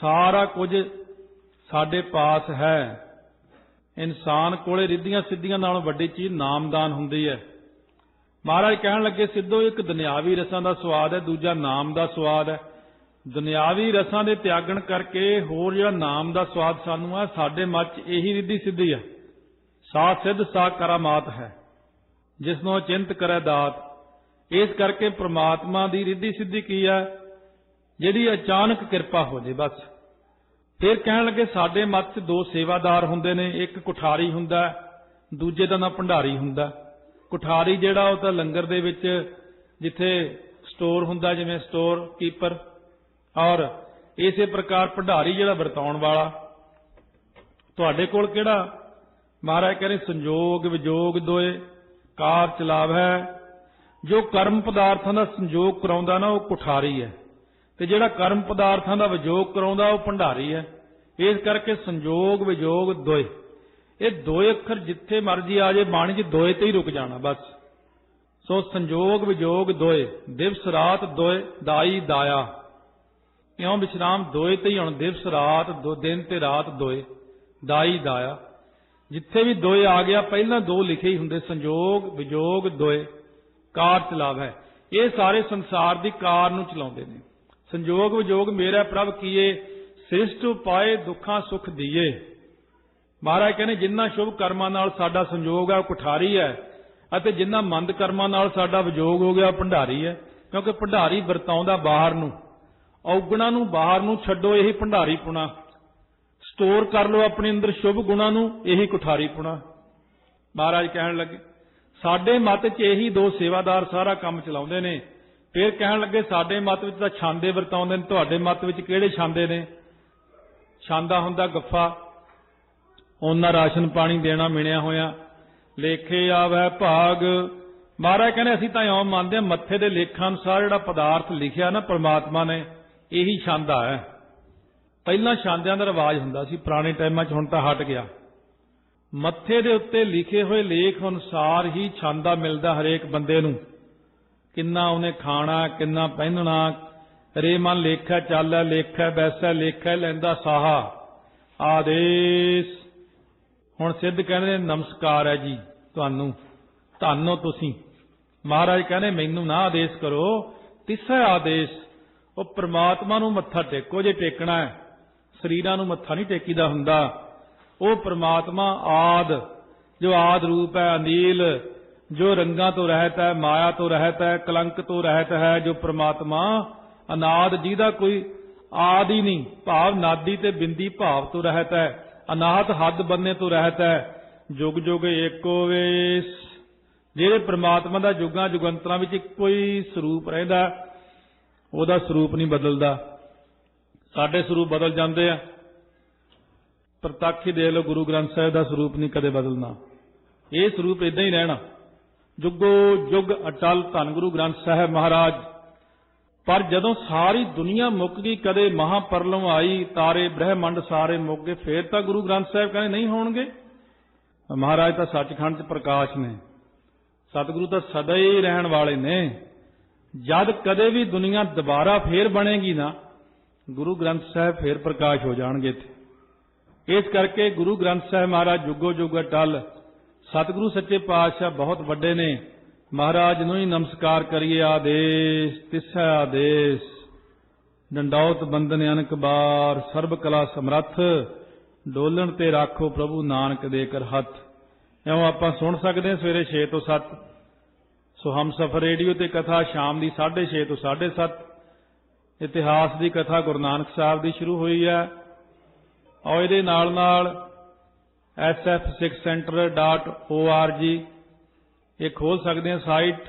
ਸਾਰਾ ਕੁਝ ਸਾਡੇ ਪਾਸ ਹੈ। ਇਨਸਾਨ ਕੋਲੇ ਰਿੱਧੀਆਂ ਸਿੱਧੀਆਂ ਨਾਲੋਂ ਵੱਡੀ ਚੀਜ਼ ਨਾਮਦਾਨ ਹੁੰਦੀ ਹੈ। ਮਹਾਰਾਜ ਕਹਿਣ ਲੱਗੇ, ਸਿੱਧੋ, ਇੱਕ ਦੁਨਿਆਵੀ ਰਸਾਂ ਦਾ ਸਵਾਦ ਹੈ, ਦੂਜਾ ਨਾਮ ਦਾ ਸਵਾਦ ਹੈ। ਦੁਨਿਆਵੀ ਰਸਾਂ ਦੇ ਤਿਆਗਣ ਕਰਕੇ ਹੋਰ ਜਿਹੜਾ ਨਾਮ ਦਾ ਸਵਾਦ ਸਾਨੂੰ ਆ, ਸਾਡੇ ਮੱਚ ਇਹੀ ਰਿੱਧੀ ਸਿੱਧੀ ਆ। ਸਾ ਸਿੱਧ ਸਾ ਕਰਾਮਾਤ ਹੈ। ਜਿਸ ਨੂੰ ਚਿੰਤ ਕਰੈ ਦਾਤ। ਇਸ ਕਰਕੇ ਪ੍ਰਮਾਤਮਾ ਦੀ ਰਿੱਧੀ ਸਿੱਧੀ ਕੀ ਹੈ ਜਿਹੜੀ ਅਚਾਨਕ ਕਿਰਪਾ ਹੋ ਜੇ ਬਸ। ਫਿਰ ਕਹਿਣ ਲੱਗੇ, ਸਾਡੇ ਮੱਤ 'ਚ ਦੋ ਸੇਵਾਦਾਰ ਹੁੰਦੇ ਨੇ, ਇੱਕ ਕੁਠਾਰੀ ਹੁੰਦਾ, ਦੂਜੇ ਦਾ ਨਾਂ ਭੰਡਾਰੀ ਹੁੰਦਾ। ਕੁਠਾਰੀ ਜਿਹੜਾ ਉਹ ਤਾਂ ਲੰਗਰ ਦੇ ਵਿੱਚ ਜਿੱਥੇ ਸਟੋਰ ਹੁੰਦਾ, ਜਿਵੇਂ ਸਟੋਰ ਕੀਪਰ, ਔਰ ਇਸੇ ਪ੍ਰਕਾਰ ਭੰਡਾਰੀ ਜਿਹੜਾ ਵਰਤਾਉਣ ਵਾਲਾ। ਤੁਹਾਡੇ ਕੋਲ ਕਿਹੜਾ? ਮਹਾਰਾਜ ਕਹਿੰਦੇ, ਸੰਜੋਗ ਵਿਜੋਗ ਦੋਏ, ਕਾਰ ਚਲਾਵ। ਹੈ ਜੋ ਕਰਮ ਪਦਾਰਥਾਂ ਦਾ ਸੰਜੋਗ ਕਰਾਉਂਦਾ ਨਾ, ਉਹ ਕੁਠਾਰੀ ਹੈ। ਤੇ ਜਿਹੜਾ ਕਰਮ ਪਦਾਰਥਾਂ ਦਾ ਵਿਜੋਗ ਕਰਾਉਂਦਾ, ਉਹ ਭੰਡਾਰੀ ਹੈ। ਇਸ ਕਰਕੇ ਸੰਜੋਗ ਵਿਜੋਗ ਦੋਏ। ਇਹ ਦੋਏ ਅੱਖਰ ਜਿੱਥੇ ਮਰਜ਼ੀ ਆ ਜੇ ਬਾਣੀ 'ਚ ਦੋਏ ਤੇ ਹੀ ਰੁਕ ਜਾਣਾ, ਬਸ। ਸੋ ਸੰਜੋਗ ਵਿਜੋਗ ਦੋਏ। ਦਿਵਸ ਰਾਤ, ਦੋਏ, ਦਾਈ, ਦਾਇਆ। ਇਉਂ ਵਿਸ਼ਰਾਮ ਦੋਏ ਤੇ ਹੀ ਹੁਣ ਦਿਵਸ ਰਾਤ, ਦੋ, ਦਿਨ ਤੇ ਰਾਤ, ਦੋਏ। ਦਾਈ, ਦਾਇਆ। ਜਿੱਥੇ ਵੀ ਦੋਏ ਆ ਗਿਆ, ਪਹਿਲਾਂ ਦੋ ਲਿਖੇ ਹੀ ਹੁੰਦੇ ਸੰਜੋਗ ਵਿਜੋਗ ਦੋਏ। ਕਾਰ ਚਲਾਵੈ। ਇਹ ਸਾਰੇ ਸੰਸਾਰ ਦੀ ਕਾਰ ਨੂੰ ਚਲਾਉਂਦੇ ਨੇ। ਸੰਜੋਗ ਵਿਜੋਗ ਮੇਰਾ ਪ੍ਰਭ ਕੀਏ ਸਿਸਟ ਪਾਏ ਦੁੱਖਾਂ ਸੁਖ ਦੀਏ। ਮਹਾਰਾਜ ਕਹਿੰਦੇ, ਜਿੰਨਾ ਸ਼ੁਭ ਕਰਮਾਂ ਨਾਲ ਸਾਡਾ ਸੰਜੋਗ ਹੈ ਉਹ ਕੁਠਾਰੀ ਹੈ। ਅਤੇ ਜਿੰਨਾ ਮੰਦ ਕਰਮਾਂ ਨਾਲ ਸਾਡਾ ਵਿਜੋਗ ਹੋ ਗਿਆ, ਉਹ ਭੰਡਾਰੀ ਹੈ। ਕਿਉਂਕਿ ਭੰਡਾਰੀ ਵਰਤਾਉਂਦਾ ਬਾਹਰ ਨੂੰ। ਔਗਣਾ ਨੂੰ ਬਾਹਰ ਨੂੰ ਛੱਡੋ, ਇਹੀ ਭੰਡਾਰੀ ਪੁਣਾ। ਸਟੋਰ ਕਰ ਲਓ ਆਪਣੇ ਅੰਦਰ ਸ਼ੁਭ ਗੁਣਾਂ ਨੂੰ, ਇਹੀ ਕੁਠਾਰੀ ਪੁਣਾ। ਮਹਾਰਾਜ ਕਹਿਣ ਲੱਗੇ, ਸਾਡੇ ਮਤ 'ਚ ਇਹੀ ਦੋ ਸੇਵਾਦਾਰ ਸਾਰਾ ਕੰਮ ਚਲਾਉਂਦੇ ਨੇ। ਫਿਰ ਕਹਿਣ ਲੱਗੇ, ਸਾਡੇ ਮਤ ਵਿੱਚ ਤਾਂ ਛਾਂਦੇ ਵਰਤਾਉਂਦੇ ਨੇ, ਤੁਹਾਡੇ ਮਤ ਵਿੱਚ ਕਿਹੜੇ ਛਾਂਦੇ ਨੇ? ਛਾਂਦਾ ਹੁੰਦਾ ਗੱਫਾ, ਉਹਨਾਂ ਰਾਸ਼ਨ ਪਾਣੀ ਦੇਣਾ ਮਿਣਿਆ ਹੋਇਆ। ਲੇਖੇ ਆਵੈ ਭਾਗ। ਮਹਾਰਾਜ ਕਹਿੰਦੇ, ਅਸੀਂ ਤਾਂ ਇਉਂ ਮੰਨਦੇ ਹਾਂ, ਮੱਥੇ ਦੇ ਲੇਖਾਂ ਅਨੁਸਾਰ ਜਿਹੜਾ ਪਦਾਰਥ ਲਿਖਿਆ ਨਾ, ਪ੍ਰਮਾਤਮਾ ਨੇ, ਇਹੀ ਛਾਂਦਾ ਹੈ। ਪਹਿਲਾਂ ਛਾਂਦਿਆਂ ਦਾ ਰਿਵਾਜ ਹੁੰਦਾ ਸੀ, ਪੁਰਾਣੇ ਟਾਈਮਾਂ 'ਚ ਹੁਣ ਤਾਂ ਹਟ ਗਿਆ। ਮੱਥੇ ਦੇ ਉੱਤੇ ਲਿਖੇ ਹੋਏ ਲੇਖ ਅਨੁਸਾਰ ਹੀ ਛਾਂਦਾ ਮਿਲਦਾ ਹਰੇਕ ਬੰਦੇ ਨੂੰ। ਕਿੰਨਾ ਉਹਨੇ ਖਾਣਾ, ਕਿੰਨਾ ਪਹਿਨਣਾ, ਰੇ ਮਨ ਲੇਖੈ, ਚਾਲੈ ਲੇਖੈ, ਬੈਸੈ, ਲੇਖੈ, ਲੈਂਦਾ ਸਾਹਾ। ਆਦੇਸ਼। ਹੁਣ ਸਿੱਧ ਕਹਿੰਦੇ ਨਮਸਕਾਰ ਹੈ ਜੀ ਤੁਹਾਨੂੰ, ਧੰਨੋ ਤੁਸੀਂ। ਮਹਾਰਾਜ ਕਹਿੰਦੇ, ਮੈਨੂੰ ਨਾ ਆਦੇਸ਼ ਕਰੋ। ਤਿਸਾ ਆਦੇਸ਼। ਉਹ ਪ੍ਰਮਾਤਮਾ ਨੂੰ ਮੱਥਾ ਟੇਕੋ, ਜੇ ਟੇਕਣਾ ਹੈ। ਸਰੀਰਾਂ ਨੂੰ ਮੱਥਾ ਨਹੀਂ ਟੇਕੀਦਾ ਹੁੰਦਾ। ਉਹ ਪ੍ਰਮਾਤਮਾ ਆਦ, ਜੋ ਆਦ ਰੂਪ ਹੈ, ਅਨੀਲ। ਜੋ ਰੰਗਾਂ ਤੋਂ ਰਹਿਤ ਹੈ, ਮਾਇਆ ਤੋਂ ਰਹਿਤ ਹੈ, ਕਲੰਕ ਤੋਂ ਰਹਿਤ ਹੈ, ਜੋ ਪ੍ਰਮਾਤਮਾ ਅਨਾਦ, ਜਿਹਦਾ ਕੋਈ ਆਦ ਹੀ ਨਹੀਂ, ਭਾਵ ਨਾਦੀ ਤੇ ਬਿੰਦੀ ਭਾਵ ਤੋਂ ਰਹਿਤ ਹੈ, ਅਨਾਹਤ ਹੱਦ ਬੰਨੇ ਤੋਂ ਰਹਿਤ ਹੈ, ਜੁਗ ਜੁਗ ਏਕੋ ਵੇਸ। ਜਿਹੜੇ ਪ੍ਰਮਾਤਮਾ ਦਾ ਜੁਗਾਂ ਜੁਗੰਤਰਾਂ ਵਿੱਚ ਇੱਕੋ ਹੀ ਸਰੂਪ ਰਹਿੰਦਾ, ਉਹਦਾ ਸਰੂਪ ਨਹੀਂ ਬਦਲਦਾ। ਸਾਡੇ ਸਰੂਪ ਬਦਲ ਜਾਂਦੇ ਆ। ਪ੍ਰਤੱਖ ਹੀ ਦੇਖ ਲਓ ਗੁਰੂ ਗ੍ਰੰਥ ਸਾਹਿਬ ਦਾ ਸਰੂਪ ਨਹੀਂ ਕਦੇ ਬਦਲਣਾ। ਇਹ ਸਰੂਪ ਇਦਾਂ ਹੀ ਰਹਿਣਾ। ਜੁਗੋ ਜੁਗ ਅਟਲ ਧੰਨ ਗੁਰੂ ਗ੍ਰੰਥ ਸਾਹਿਬ ਮਹਾਰਾਜ। ਪਰ ਜਦੋਂ ਸਾਰੀ ਦੁਨੀਆ ਮੁੱਕ ਗਈ, ਕਦੇ ਮਹਾਪਰਲਮ ਆਈ, ਤਾਰੇ ਬ੍ਰਹਿਮੰਡ ਸਾਰੇ ਮੁੱਕ ਗਏ, ਫੇਰ ਤਾਂ ਗੁਰੂ ਗ੍ਰੰਥ ਸਾਹਿਬ ਕਹਿੰਦੇ ਨਹੀਂ ਹੋਣਗੇ। ਮਹਾਰਾਜ ਤਾਂ ਸੱਚਖੰਡ 'ਚ ਪ੍ਰਕਾਸ਼ ਨੇ। ਸਤਿਗੁਰੂ ਤਾਂ ਸਦਾ ਹੀ ਰਹਿਣ ਵਾਲੇ ਨੇ। ਜਦ ਕਦੇ ਵੀ ਦੁਨੀਆ ਦੁਬਾਰਾ ਫੇਰ ਬਣੇਗੀ ਨਾ, ਗੁਰੂ ਗ੍ਰੰਥ ਸਾਹਿਬ ਫੇਰ ਪ੍ਰਕਾਸ਼ ਹੋ ਜਾਣਗੇ ਇੱਥੇ। ਇਸ ਕਰਕੇ ਗੁਰੂ ਗ੍ਰੰਥ ਸਾਹਿਬ ਮਹਾਰਾਜ ਜੁਗੋ ਜੁਗ ਅਟਲ ਸਤਿਗੁਰੂ ਸੱਚੇ ਪਾਤਸ਼ਾਹ ਬਹੁਤ ਵੱਡੇ ਨੇ। ਮਹਾਰਾਜ ਨੂੰ ਹੀ ਨਮਸਕਾਰ ਕਰੀਏ ਆਦੇਸ਼, ਤਿਸੈ ਆਦੇਸ਼। ਡੰਡੌਤ ਬੰਦਨ ਅਨਕ ਬਾਰ, ਸਰਬ ਕਲਾ ਸਮਰੱਥ। ਡੋਲਣ ਤੇ ਰੱਖੋ ਪ੍ਰਭੂ ਨਾਨਕ ਦੇ ਕਰ ਹੱਥ। ਇਉਂ ਆਪਾਂ ਸੁਣ ਸਕਦੇ ਹਾਂ ਸਵੇਰੇ 6 ਤੋਂ 7 ਸੋ ਹਮ ਸਫਰ ਰੇਡੀਓ ਤੇ ਕਥਾ ਸ਼ਾਮ ਦੀ 6:30 ਤੋਂ 7:30 ਇਤਿਹਾਸ ਦੀ ਕਥਾ ਗੁਰੂ ਨਾਨਕ ਸਾਹਿਬ ਦੀ ਸ਼ੁਰੂ ਹੋਈ ਹੈ। ਔਰ ਇਹਦੇ ਨਾਲ ਨਾਲ sf6center.org ਇਹ ਖੋਲ ਸਕਦੇ ਹਾਂ ਸਾਈਟ।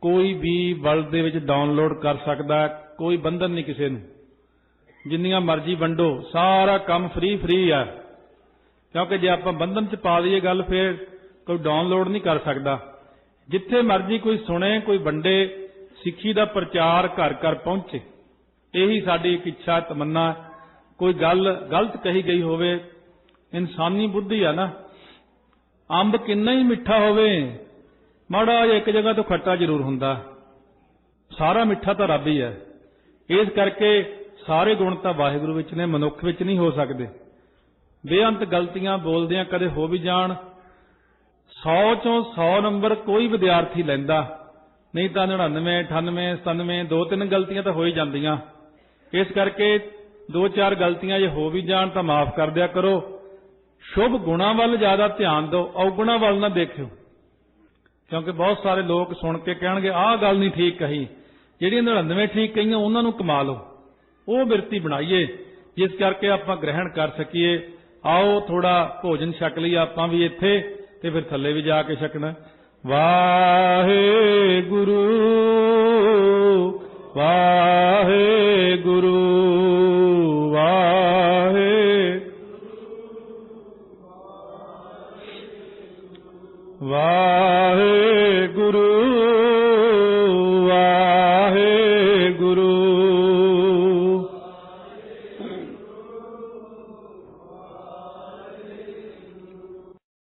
ਕੋਈ ਵੀ ਵਰਲਡ ਦੇ ਵਿੱਚ ਡਾਊਨਲੋਡ ਕਰ ਸਕਦਾ ਕੋਈ ਬੰਧਨ ਨਹੀਂ ਕਿਸੇ ਨੂੰ। ਜਿੰਨੀਆਂ ਮਰਜ਼ੀ ਵੰਡੋ। ਸਾਰਾ ਕੰਮ ਫ੍ਰੀ ਫ੍ਰੀ ਆ। ਕਿਉਂਕਿ ਜੇ ਆਪਾਂ ਬੰਧਨ ਚ ਪਾ ਦਈਏ ਗੱਲ, ਫੇਰ ਕੋਈ ਡਾਊਨਲੋਡ ਨਹੀਂ ਕਰ ਸਕਦਾ। ਜਿੱਥੇ ਮਰਜ਼ੀ ਕੋਈ ਸੁਣੇ, ਕੋਈ ਵੰਡੇ, ਸਿੱਖੀ ਦਾ ਪ੍ਰਚਾਰ ਘਰ ਘਰ ਪਹੁੰਚੇ। ਇਹੀ ਸਾਡੀ ਇੱਕ ਇੱਛਾ, ਤਮੰਨਾ। ਕੋਈ ਗੱਲ ਗਲਤ ਕਹੀ ਗਈ ਹੋਵੇ ਇਨਸਾਨੀ ਬੁੱਧੀ ਆ ਨਾ। ਅੰਬ ਕਿੰਨਾ ਹੀ ਮਿੱਠਾ ਹੋਵੇ, ਮਾੜਾ ਜਿਹਾ ਇੱਕ ਜਗ੍ਹਾ ਤੋਂ ਖੱਟਾ ਜ਼ਰੂਰ ਹੁੰਦਾ। ਸਾਰਾ ਮਿੱਠਾ ਤਾਂ ਰੱਬ ਹੀ ਹੈ ਇਸ ਕਰਕੇ ਸਾਰੇ ਗੁਣ ਤਾਂ ਵਾਹਿਗੁਰੂ ਵਿੱਚ ਨੇ, ਮਨੁੱਖ ਵਿੱਚ ਨਹੀਂ ਹੋ ਸਕਦੇ। ਬੇਅੰਤ ਗਲਤੀਆਂ ਬੋਲਦਿਆਂ ਕਦੇ ਹੋ ਵੀ ਜਾਣ। 100 ਚੋਂ 100 ਨੰਬਰ ਕੋਈ ਵਿਦਿਆਰਥੀ ਲੈਂਦਾ। ਨਹੀਂ ਤਾਂ 99 98 97 ਦੋ ਤਿੰਨ ਗਲਤੀਆਂ ਤਾਂ ਹੋ ਹੀ ਜਾਂਦੀਆਂ। ਇਸ ਕਰਕੇ ਦੋ ਚਾਰ ਗਲਤੀਆਂ ਜੇ ਹੋ ਵੀ ਜਾਣ ਤਾਂ ਮਾਫ ਕਰ ਦਿਆ ਕਰੋ। ਸ਼ੁਭ ਗੁਣਾ ਵੱਲ ਜ਼ਿਆਦਾ ਧਿਆਨ ਦਿਓ, ਔਗੁਣਾ ਵੱਲ ਨਾ ਦੇਖਿਓ। ਕਿਉਂਕਿ ਬਹੁਤ ਸਾਰੇ ਲੋਕ ਸੁਣ ਕੇ ਕਹਿਣਗੇ, ਆਹ ਗੱਲ ਨਹੀਂ ਠੀਕ ਕਹੀ। ਜਿਹੜੀਆਂ 99 ਠੀਕ ਕਹੀਆਂ, ਉਹਨਾਂ ਨੂੰ ਕਮਾ ਲਓ। ਉਹ ਬਿਰਤੀ ਬਣਾਈਏ, ਜਿਸ ਕਰਕੇ ਆਪਾਂ ਗ੍ਰਹਿਣ ਕਰ ਸਕੀਏ। ਆਓ ਥੋੜਾ ਭੋਜਨ ਛਕ ਲਈ ਆਪਾਂ ਵੀ ਇੱਥੇ, ਤੇ ਫਿਰ ਥੱਲੇ ਵੀ ਜਾ ਕੇ ਛਕਣਾ। ਵਾਹਿਗੁਰੂ ਵਾਹਿਗੁਰੂ।